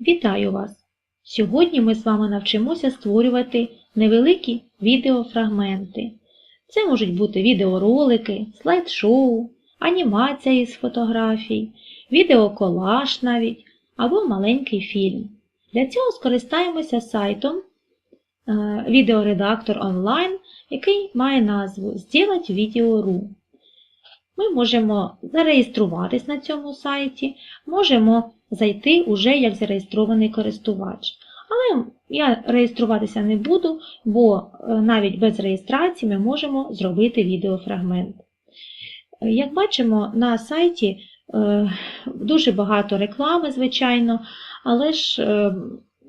Вітаю вас! Сьогодні ми з вами навчимося створювати невеликі відеофрагменти. Це можуть бути відеоролики, слайд-шоу, анімація із фотографій, відеоколаж навіть або маленький фільм. Для цього скористаємося сайтом е, відеоредактор онлайн, який має назву «Сделать відео.ру». Ми можемо зареєструватись на цьому сайті, можемо зайти уже як зареєстрований користувач. Але я реєструватися не буду, бо е, навіть без реєстрації ми можемо зробити відеофрагмент. Як бачимо, на сайті е, дуже багато реклами, звичайно, але ж е,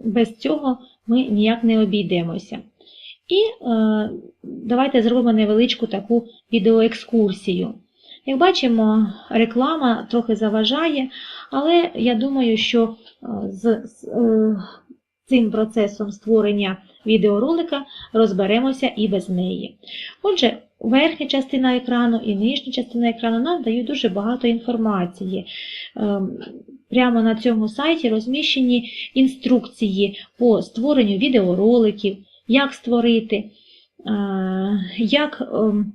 без цього ми ніяк не обійдемося. І давайте зробимо невеличку таку відеоекскурсію. Як бачимо, реклама трохи заважає, але я думаю, що е, з, е, цим процесом створення відеоролика розберемося і без неї. Отже, верхня частина екрану і нижня частина екрану нам дають дуже багато інформації. Е, Прямо на цьому сайті розміщені інструкції по створенню відеороликів, як створити, як ем,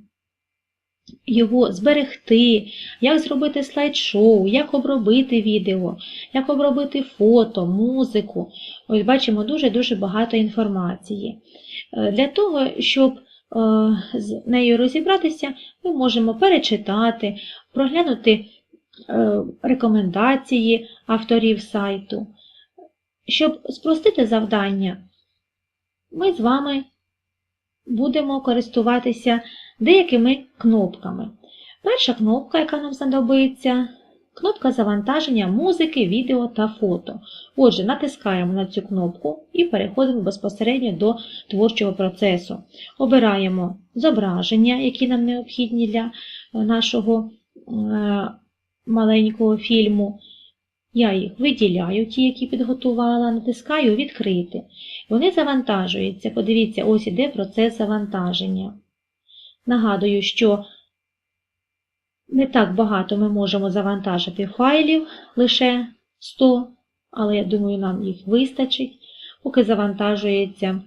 його зберегти, як зробити слайд-шоу, як обробити відео, як обробити фото, музику. Ось бачимо дуже-дуже багато інформації. Е, Для того, щоб е, з нею розібратися, ми можемо перечитати, проглянути е, рекомендації авторів сайту. Щоб спростити завдання, ми з вами будемо користуватися деякими кнопками. Перша кнопка, яка нам знадобиться, кнопка завантаження музики, відео та фото. Отже, натискаємо на цю кнопку і переходимо безпосередньо до творчого процесу. Обираємо зображення, які нам необхідні для нашого е, маленького фільму. Я їх виділяю, ті, які підготувала, натискаю Відкрити. Вони завантажуються. Подивіться, ось іде процес завантаження. Нагадую, що не так багато ми можемо завантажити файлів, лише 100, але я думаю, нам їх вистачить. Поки завантажуються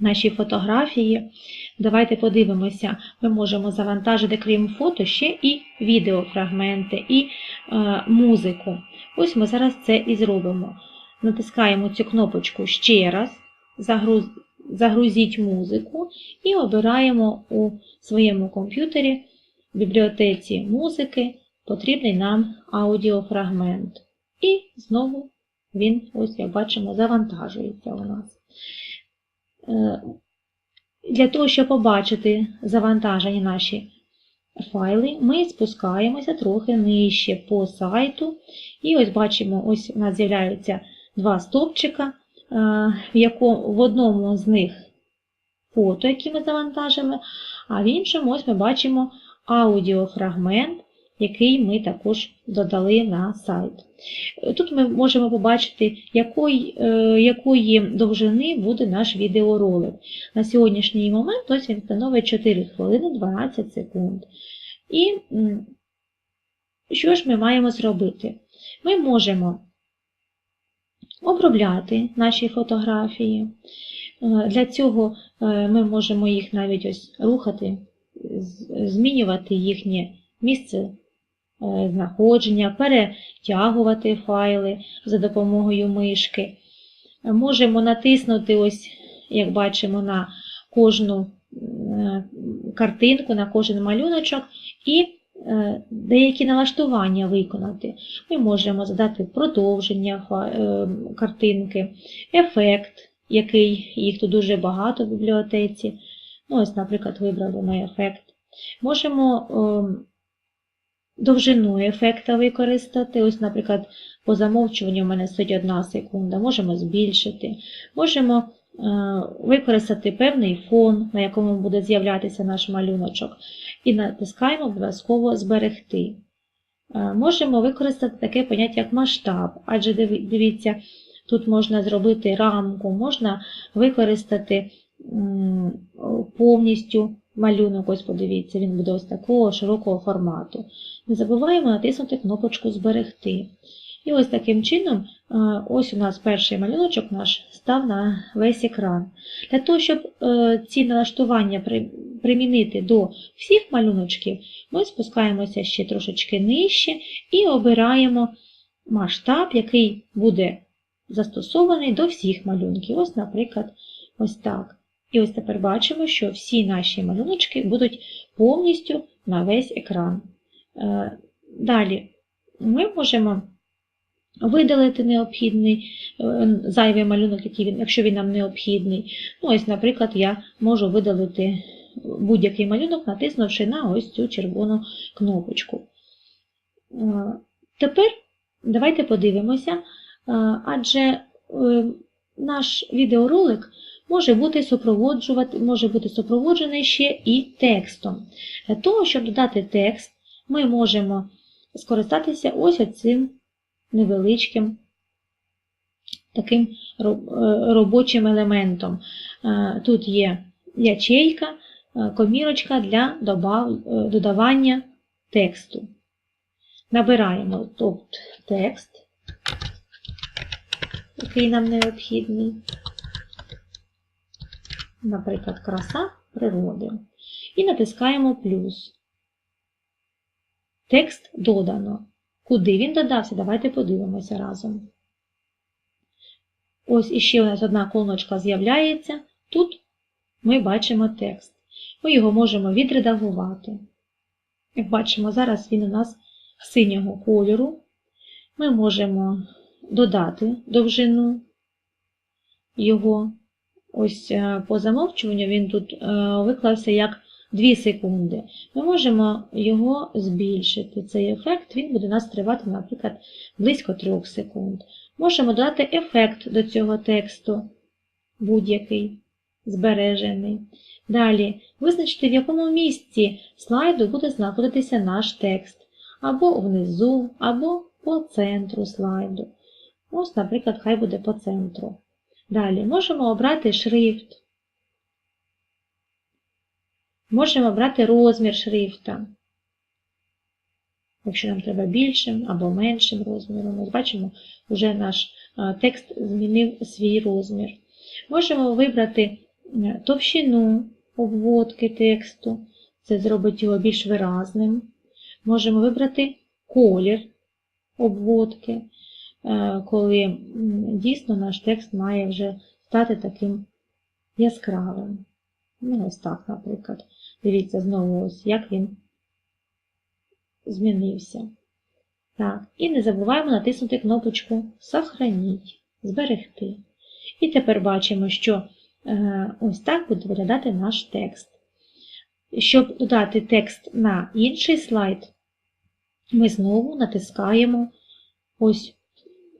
наші фотографії, давайте подивимося, ми можемо завантажити, крім фото, ще і відеофрагменти, і е, музику. Ось ми зараз це і зробимо. Натискаємо цю кнопочку ще раз, загруз, загрузіть музику і обираємо у своєму комп'ютері в бібліотеці музики потрібний нам аудіофрагмент. І знову він, ось як бачимо, завантажується у нас. Е, Для того, щоб побачити завантажені наші файли, ми спускаємося трохи нижче по сайту. І ось бачимо, ось у нас з'являються два стовпчика, е, в, якому, в одному з них фото, які ми завантажили, а в іншому ось ми бачимо аудіофрагмент, який ми також додали на сайт. Тут ми можемо побачити, якої, е, якої довжини буде наш відеоролик. На сьогоднішній момент ось він становить 4 хвилини 12 секунд. І що ж ми маємо зробити? Ми можемо обробляти наші фотографії. Е, Для цього е, ми можемо їх навіть ось рухати, змінювати їхнє місце е, знаходження, перетягувати файли за допомогою мишки. Можемо натиснути, ось, як бачимо, на кожну картинку, на кожен малюночок і деякі налаштування виконати. Ми можемо задати продовження е, картинки, ефект, який їх тут дуже багато в бібліотеці. Ну, ось, наприклад, вибрали на ефект. Можемо е, довжину ефекта використати. Ось, наприклад, по замовчуванню в мене стоїть 1 секунда. Можемо збільшити. Можемо е, використати певний фон, на якому буде з'являтися наш малюночок. І натискаємо обов'язково зберегти. Е, Можемо використати таке поняття, як масштаб, адже дивіться, тут можна зробити рамку, можна використати повністю малюнок, ось подивіться, він буде ось такого широкого формату. Не забуваємо натиснути кнопочку Зберегти. І ось таким чином, е, ось у нас перший малюночок наш став на весь екран. Для того, щоб е, ці налаштування примінити до всіх малюночків, ми спускаємося ще трошечки нижче і обираємо масштаб, який буде застосований до всіх малюнків. Ось, наприклад, ось так. І ось тепер бачимо, що всі наші малюночки будуть повністю на весь екран. Е, Далі ми можемо видалити необхідний е, зайвий малюнок, якщо він нам необхідний. Ну, ось, наприклад, я можу видалити будь-який малюнок, натиснувши на ось цю червону кнопочку. Е, Тепер давайте подивимося, е, адже наш відеоролик може бути, супроводжувати, може бути супроводжений ще і текстом. Для того, щоб додати текст, ми можемо скористатися ось цим невеличким таким е, робочим елементом. Е, Тут є ячейка, е, комірочка для додавання тексту. Набираємо тут текст, який нам необхідний. Наприклад, краса природи. І натискаємо плюс. Текст додано. Куди він додався? Давайте подивимося разом. Ось іще у нас одна колоночка з'являється. Тут ми бачимо текст. Ми його можемо відредагувати. Як бачимо, зараз він у нас синього кольору. Ми можемо додати довжину його. Ось е, по замовчуванню він тут е, виклався як 2 секунди. Ми можемо його збільшити. Цей ефект він буде у нас тривати, наприклад, близько 3 секунд. Можемо додати ефект до цього тексту, будь-який збережений. Далі визначити, в якому місці слайду буде знаходитися наш текст. Або внизу, або по центру слайду. Ось, наприклад, хай буде по центру. Далі можемо обрати шрифт. Можемо обрати розмір шрифта. Якщо нам треба більшим або меншим розміром, Ось бачимо, вже наш текст змінив свій розмір. Можемо вибрати товщину обводки тексту, це зробить його більш виразним. Можемо вибрати колір обводки, е, коли дійсно наш текст має вже стати таким яскравим. Ну, ось так, наприклад. Дивіться знову, ось як він змінився. Так, і не забуваємо натиснути кнопочку Сохраніть, зберегти. І тепер бачимо, що е, ось так буде виглядати наш текст. Щоб додати текст на інший слайд, ми знову натискаємо ось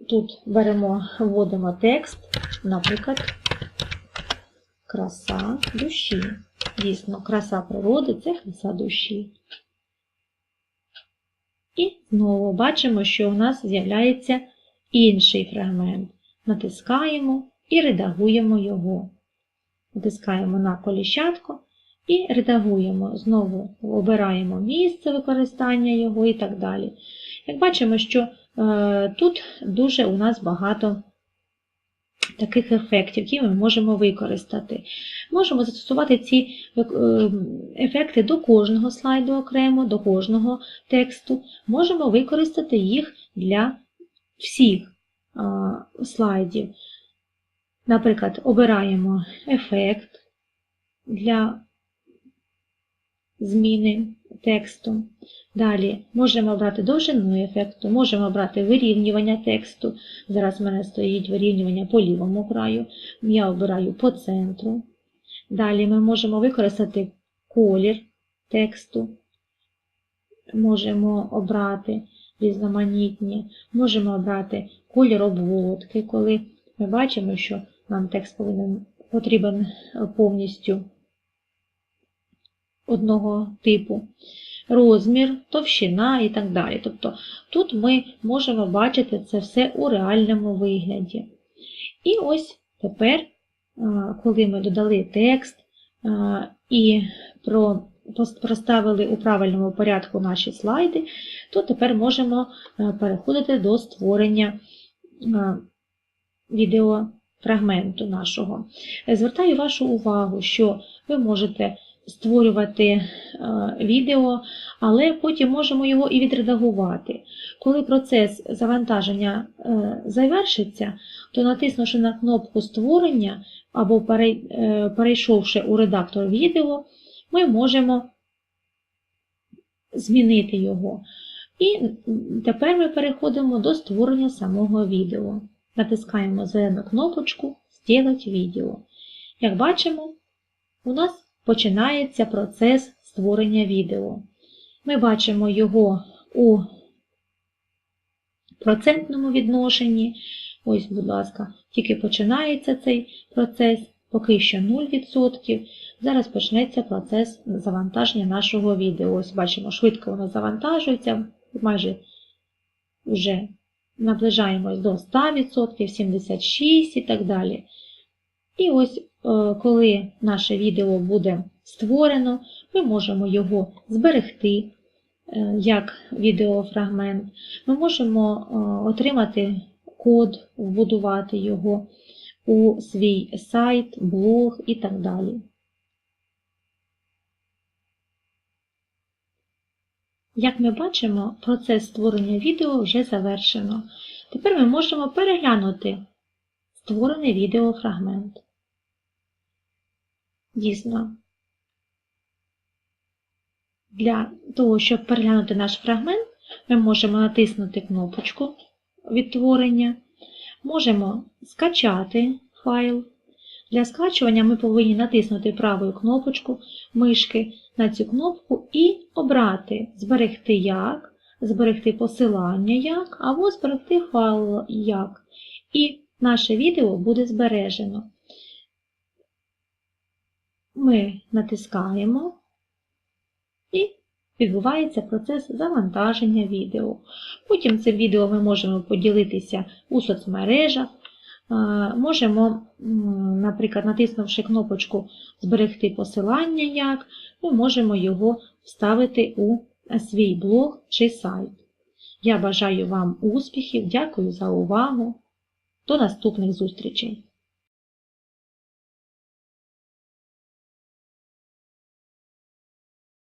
тут беремо, вводимо текст, наприклад, краса душі. Дійсно, краса природи це краса душі. І знову бачимо, що у нас з'являється інший фрагмент. Натискаємо і редагуємо його. Натискаємо на коліщатку і редагуємо. Знову обираємо місце використання його і так далі. Як бачимо, що е, тут дуже у нас багато таких ефектів, які ми можемо використати. Можемо застосувати ці е, ефекти до кожного слайду окремо, до кожного тексту. Можемо використати їх для всіх слайдів. Наприклад, обираємо ефект для зміни тексту. Далі можемо обрати довжину ефекту, можемо обрати вирівнювання тексту. Зараз в мене стоїть вирівнювання по лівому краю. Я обираю по центру. Далі ми можемо використати колір тексту. Можемо обрати різноманітні, можемо обрати колір обводки, коли ми бачимо, що нам текст повинен, потрібен повністю одного типу, розмір, товщина і так далі. Тобто тут ми можемо бачити це все у реальному вигляді. І ось тепер, коли ми додали текст і про проставили у правильному порядку наші слайди, то тепер можемо переходити до створення відеофрагменту нашого. Звертаю вашу увагу, що ви можете створювати е, відео, але потім можемо його і відредагувати. Коли процес завантаження е, завершиться, то натиснувши на кнопку створення або е, перейшовши у редактор відео, ми можемо змінити його. І тепер ми переходимо до створення самого відео. Натискаємо зелену кнопочку «Сделать відео». Як бачимо, у нас починається процес створення відео. Ми бачимо його у процентному відношенні. Ось, будь ласка, тільки починається цей процес, поки що 0%. Зараз почнеться процес завантаження нашого відео. Ось бачимо, швидко воно завантажується, майже вже наближаємось до 100%, 76% і так далі. І ось, е, коли наше відео буде створено, ми можемо його зберегти е, як відеофрагмент. Ми можемо е, отримати код, вбудувати його у свій сайт, блог і так далі. Як ми бачимо, процес створення відео вже завершено. Тепер ми можемо переглянути створений відеофрагмент. Дійсно, для того, щоб переглянути наш фрагмент, ми можемо натиснути кнопочку відтворення, можемо скачати файл. Для скачування ми повинні натиснути правою кнопочку мишки на цю кнопку і обрати Зберегти як, зберегти посилання як, або зберегти файл як. І наше відео буде збережено. Ми натискаємо і відбувається процес завантаження відео. Потім це відео ми можемо поділитися у соцмережах. Можемо, наприклад, натиснувши кнопочку Зберегти посилання як, ми можемо його вставити у свій блог чи сайт. Я бажаю вам успіхів, дякую за увагу. До наступних зустрічей!